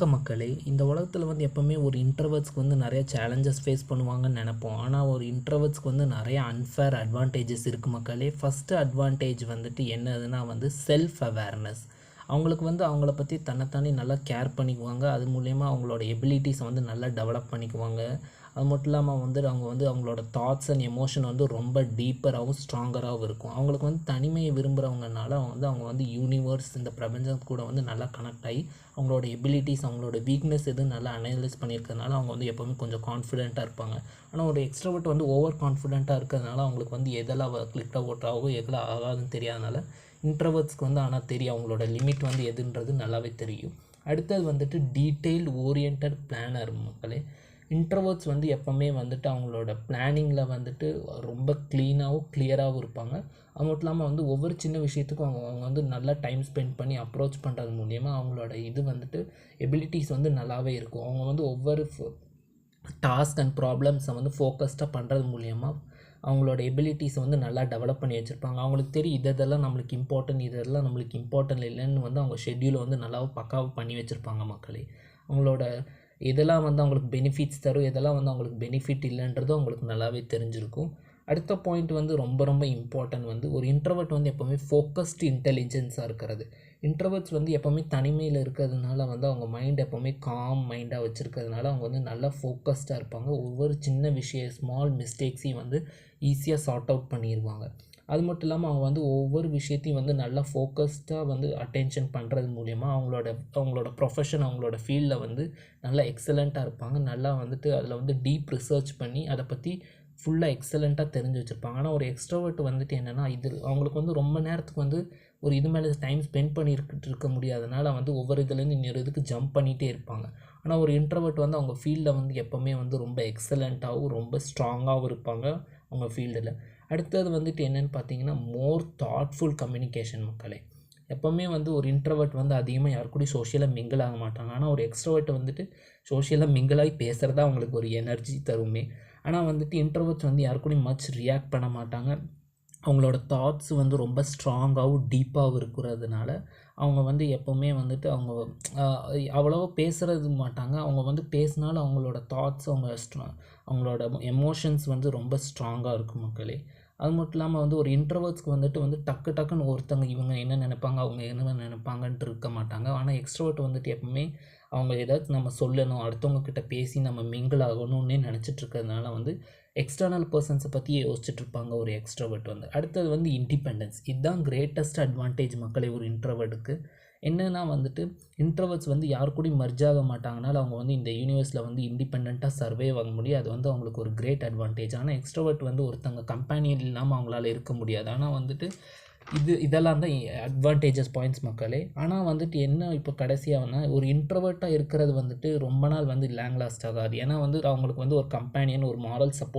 வணக்க மக்களே இந்த உலகத்தில் வந்து எப்போவுமே ஒரு இன்டர்வர்ட்ஸ்க்கு வந்து நிறைய சேலஞ்சஸ் ஃபேஸ் பண்ணுவாங்கன்னு நினைப்போம். ஆனால் ஒரு இன்டர்வர்ட்ஸ்க்கு வந்து நிறைய அன்ஃபேர் அட்வான்டேஜஸ் இருக்குது மக்களே. ஃபஸ்ட்டு அட்வான்டேஜ் வந்துட்டு என்னதுன்னா வந்து செல்ஃப் அவேர்னஸ் அவங்களுக்கு வந்து அவங்கள பற்றி தன்னைத்தானே நல்லா கேர் பண்ணிக்குவாங்க. அது மூலயமா அவங்களோட எபிலிட்டிஸை வந்து நல்லா டெவலப் பண்ணிக்குவாங்க. அது மட்டும் இல்லாமல் வந்து அவங்க வந்து அவங்களோட தாட்ஸ் அண்ட் எமோஷன் வந்து ரொம்ப டீப்பராகவும் ஸ்ட்ராங்கராகவும் இருக்கும். அவங்களுக்கு வந்து தனிமையை விரும்புகிறவங்கனால அவங்க வந்து அவங்க வந்து யூனிவர்ஸ் இந்த பிரபஞ்சம் கூட வந்து நல்லா கனெக்ட் ஆகி அவங்களோட எபிலிட்டிஸ் அவங்களோட வீக்னஸ் எதுவும் நல்லா அனலைஸ் பண்ணியிருக்கிறதுனால அவங்க வந்து எப்போவுமே கொஞ்சம் கான்ஃபிடென்ட்டாக இருப்பாங்க. ஆனால் ஒரு எக்ஸ்ட்ராவர்ட் வந்து ஓவர் கான்ஃபிடென்ட்டாக இருக்கிறதுனால அவங்களுக்கு வந்து எதெல்லாம் கிளிக் அவுட் ஆகும் எதெல்லாம் ஆகாதுன்னு தெரியாதனால இன்ட்ரவர்ட்ஸ்க்கு வந்து ஆனால் தெரியும் அவங்களோட லிமிட் வந்து எதுன்றது நல்லாவே தெரியும். அடுத்தது வந்துட்டு டீட்டெயில் ஓரியன்ட் பிளானர் மக்களே இன்ட்ரவர்ட்ஸ் வந்து எப்போவுமே வந்துட்டு அவங்களோட பிளானிங்கில் வந்துட்டு ரொம்ப க்ளீனாகவும் கிளியராகவும் இருப்பாங்க. அது மட்டும் இல்லாமல் வந்து ஒவ்வொரு சின்ன விஷயத்துக்கும் அவங்க அவங்க வந்து நல்லா டைம் ஸ்பெண்ட் பண்ணி அப்ரோச் பண்ணுறது மூலியமாக அவங்களோட இது வந்துட்டு எபிலிட்டிஸ் வந்து நல்லாவே இருக்கும். அவங்க வந்து ஒவ்வொரு டாஸ்க் அண்ட் ப்ராப்ளம்ஸை வந்து ஃபோக்கஸ்டாக பண்ணுறது மூலியமாக அவங்களோட எபிலிட்டிஸை வந்து நல்லா டெவலப் பண்ணி வச்சுருப்பாங்க. அவங்களுக்கு தெரியும் இதெல்லாம் நம்மளுக்கு இம்பார்ட்டன்ட் இதெல்லாம் நம்மளுக்கு இம்பார்ட்டன்ட் இல்லைன்னு வந்து அவங்க ஷெட்யூலை வந்து நல்லா பக்காவாக பண்ணி வச்சுருப்பாங்க மக்களே. அவங்களோட எதெல்லாம் வந்து அவங்களுக்கு பெனிஃபிட்ஸ் தரும். எதெல்லாம் வந்து அவங்களுக்கு பெனிஃபிட் இல்லைன்றதும் அவங்களுக்கு நல்லாவே தெரிஞ்சிருக்கும். அடுத்த பாயிண்ட் வந்து ரொம்ப ரொம்ப இம்பார்ட்டன்ட் வந்து ஒரு இன்ட்ரவர்ட் வந்து எப்போவுமே ஃபோக்கஸ்டு இன்டெலிஜென்ஸாக இருக்கிறது. இன்ட்ரவர்ட்ஸ் வந்து எப்போவுமே தனிமையில் இருக்கிறதுனால வந்து அவங்க மைண்ட் எப்போவுமே காம் மைண்டாக வச்சுருக்கிறதுனால அவங்க வந்து நல்லா ஃபோக்கஸ்டாக இருப்பாங்க. ஒவ்வொரு சின்ன விஷயம் ஸ்மால் மிஸ்டேக்ஸையும் வந்து ஈஸியாக சார்ட் அவுட் பண்ணிடுவாங்க அது மட்டும் இல்லாமல் அவங்க வந்து ஒவ்வொரு விஷயத்தையும் வந்து நல்லா ஃபோக்கஸ்டாக வந்து அட்டென்ஷன் பண்ணுறது மூலயமா அவங்களோட அவங்களோட ப்ரொஃபஷன் அவங்களோட ஃபீல்டில் வந்து நல்லா எக்ஸலண்ட்டாக இருப்பாங்க. நல்லா வந்துட்டு அதில் வந்து டீப் ரிசர்ச் பண்ணி அதை பற்றி ஃபுல்லாக எக்ஸலண்ட்டாக தெரிஞ்சு வச்சுருப்பாங்க. ஆனால் ஒரு எக்ஸ்ட்ரோவர்ட் வந்துட்டு என்னென்னா இது அவங்களுக்கு வந்து ரொம்ப நேரத்துக்கு வந்து ஒரு இது மேலே டைம் ஸ்பெண்ட் பண்ணியிருக்கிட்டு இருக்க முடியாதனால வந்து ஒவ்வொரு இதுலேருந்து இன்னொரு இதுக்கு ஜம்ப் பண்ணிகிட்டே இருப்பாங்க. ஆனால் ஒரு இன்ட்ரவர்ட் வந்து அவங்க ஃபீல்டில் வந்து எப்போவுமே வந்து ரொம்ப எக்ஸலண்ட்டாகவும் ரொம்ப ஸ்ட்ராங்காகவும் இருப்பாங்க அவங்க ஃபீல்டில் அடுத்தது வந்துட்டு என்னென்னு பார்த்தீங்கன்னா மோர் தாட்ஃபுல் கம்யூனிகேஷன் மக்களே. எப்போவுமே வந்து ஒரு இன்ட்ரவர்ட் வந்து அதிகமாக யாரு கூடயும் சோஷியலாக மிங்கிள் ஆக மாட்டாங்க. ஆனால் ஒரு எக்ஸ்ட்ரவர்ட் வந்துட்டு சோஷியலாக மிங்கிளாகி பேசுகிறதா அவங்களுக்கு ஒரு எனர்ஜி தருமே. ஆனால் வந்துட்டு இன்ட்ரவர்ட்ஸ் வந்து யாரு கூடயும் மச் ரியாக்ட் பண்ண மாட்டாங்க. அவங்களோட தாட்ஸ் வந்து ரொம்ப ஸ்ட்ராங்காகவும் டீப்பாகவும் இருக்கிறதுனால அவங்க வந்து எப்போவுமே வந்துட்டு அவங்க அவ்வளோவா பேசுகிறது மாட்டாங்க. அவங்க வந்து பேசினாலும் அவங்களோட தாட்ஸ் அவங்க ஸ்ட்ரா அவங்களோட எமோஷன்ஸ் வந்து ரொம்ப ஸ்ட்ராங்காக இருக்கும் மக்களே. அது மட்டும் இல்லாமல் வந்து ஒரு இன்ட்ரவர்ட்ஸ்க்கு வந்துட்டு வந்து டக்கு டக்குன்னு ஒருத்தங்க இவங்க என்ன நினைப்பாங்க அவங்க என்ன நினைப்பாங்கன்ட்டு இருக்க மாட்டாங்க. ஆனால் எக்ஸ்ட்ரோவர்ட் வந்துட்டு எப்பவுமே அவங்க ஏதாச்சும் நம்ம சொல்லணும் அடுத்தவங்க கிட்ட பேசி நம்ம மிங்கிள் ஆகணும்னே நினச்சிட்டு இருக்கிறதுனால வந்து எக்ஸ்டர்னல் பர்சன்ஸை பற்றி யோசிச்சுட்டு இருப்பாங்க ஒரு எக்ஸ்ட்ரோவர்ட் வந்து. அடுத்தது வந்து இண்டிபெண்டன்ஸ் இதுதான் கிரேட்டஸ்ட் அட்வான்டேஜ் மக்களை ஒரு இருக்குது என்னென்னா வந்துட்டு இன்ட்ரவர்ட்ஸ் வந்து யார் கூடயும் மர்ஜ் ஆக மாட்டாங்கனால அவங்க வந்து இந்த யூனிவர்ஸில் வந்து இண்டிபெண்ட்டாக சர்வே ஆக முடியும். அது வந்து அவங்களுக்கு ஒரு கிரேட் அட்வான்டேஜ் ஆனால் எக்ஸ்ட்ரவர்ட் வந்து ஒருத்தங்க கம்பெனியன் இல்லாமல் அவங்களால இருக்க முடியாது. ஆனால் வந்துட்டு இது இதெல்லாம் தான் அட்வான்டேஜஸ் பாயிண்ட்ஸ் மக்களே. ஆனால் வந்துட்டு என்ன இப்போ கடைசியாகனா ஒரு இன்ட்ரவர்ட்டாக இருக்கிறது வந்துட்டு ரொம்ப நாள் வந்து லேங் லாஸ்ட் ஆகாது. ஏன்னா வந்து அவங்களுக்கு வந்து ஒரு கம்பெனியன் ஒரு மாரல் சப்போர்ட்